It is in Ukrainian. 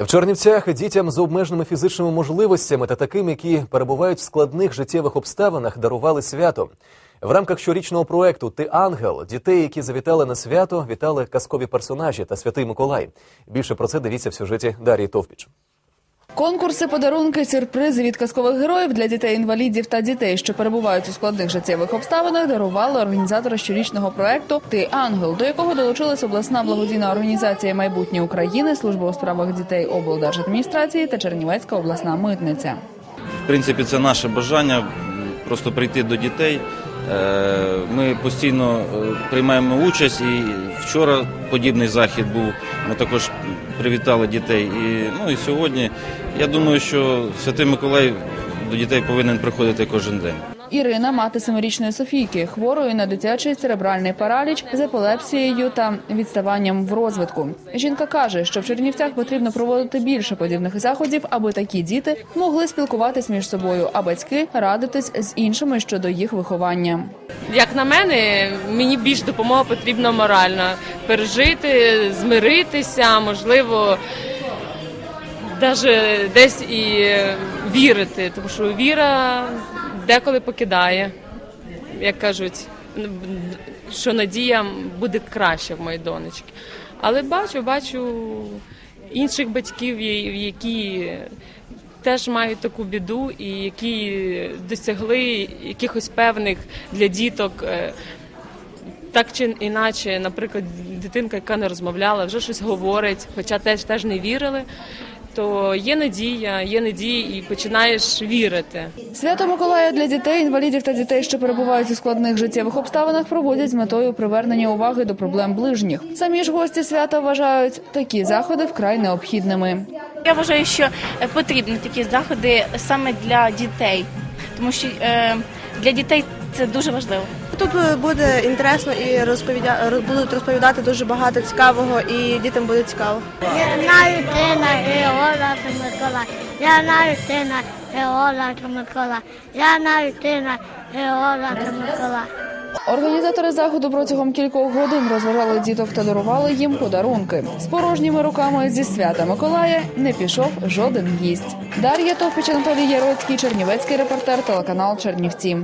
В Чернівцях дітям з обмеженими фізичними можливостями та таким, які перебувають в складних життєвих обставинах, дарували свято. В рамках щорічного проекту Ти ангел дітей, які завітали на свято, вітали казкові персонажі та святий Миколай. Більше про це дивіться в сюжеті Дарії Товпіч. Конкурси, подарунки, сюрпризи від казкових героїв для дітей-інвалідів та дітей, що перебувають у складних життєвих обставинах, дарували організатори щорічного проекту Ти ангел, до якого долучилась обласна благодійна організація Майбутнє України, служба у справах дітей облдержадміністрації та Чернівецька обласна митниця. В принципі, це наше бажання просто прийти до дітей. Е, Ми постійно е, приймаємо участь, і вчора подібний захід був. Ми також привітали дітей. І, ну, і сьогодні я думаю, що Святий Миколай до дітей повинен приходити кожен день. Ірина, мати семирічної Софійки, хворої на дитячий церебральний параліч з епілепсією та відставанням в розвитку. Жінка каже, що в Чернівцях потрібно проводити більше подібних заходів, аби такі діти могли спілкуватись між собою, а батьки радитись з іншими щодо їх виховання. Як на мене, мені більш допомога потрібна моральна пережити, змиритися, можливо, навіть десь і вірити, тому що віра деколи покидає, як кажуть, що надія буде краще в моєї донечки. Але бачу, бачу інших батьків, які теж мають таку біду і які досягли якихось певних для діток. е, Так чи іначе, наприклад, дитинка, яка не розмовляла, вже щось говорить, хоча теж теж не вірили, то є надія, є надія, і починаєш вірити. Свято Миколая для дітей, інвалідів та дітей, що перебувають у складних життєвих обставинах, проводять з метою привернення уваги до проблем ближніх. Самі ж гості свята вважають такі заходи вкрай необхідними. Я вважаю, що е, потрібні такі заходи саме для дітей, тому що е, для дітей це дуже важливо. Тут е, буде інтересно і розповідя... роз- будуть розповідати дуже багато цікавого, і дітям буде цікаво. Я знаю ти на Георга Микола. Я знаю ти на Георга Микола. Я знаю ти на Георга Микола. Організатори заходу протягом кількох годин розважали діток та дарували їм подарунки. З порожніми руками зі свята Миколая не пішов жоден гість. Дар'я Товпіч, Анатолій Яроцький, Чернівецький репортер, телеканал Чернівці.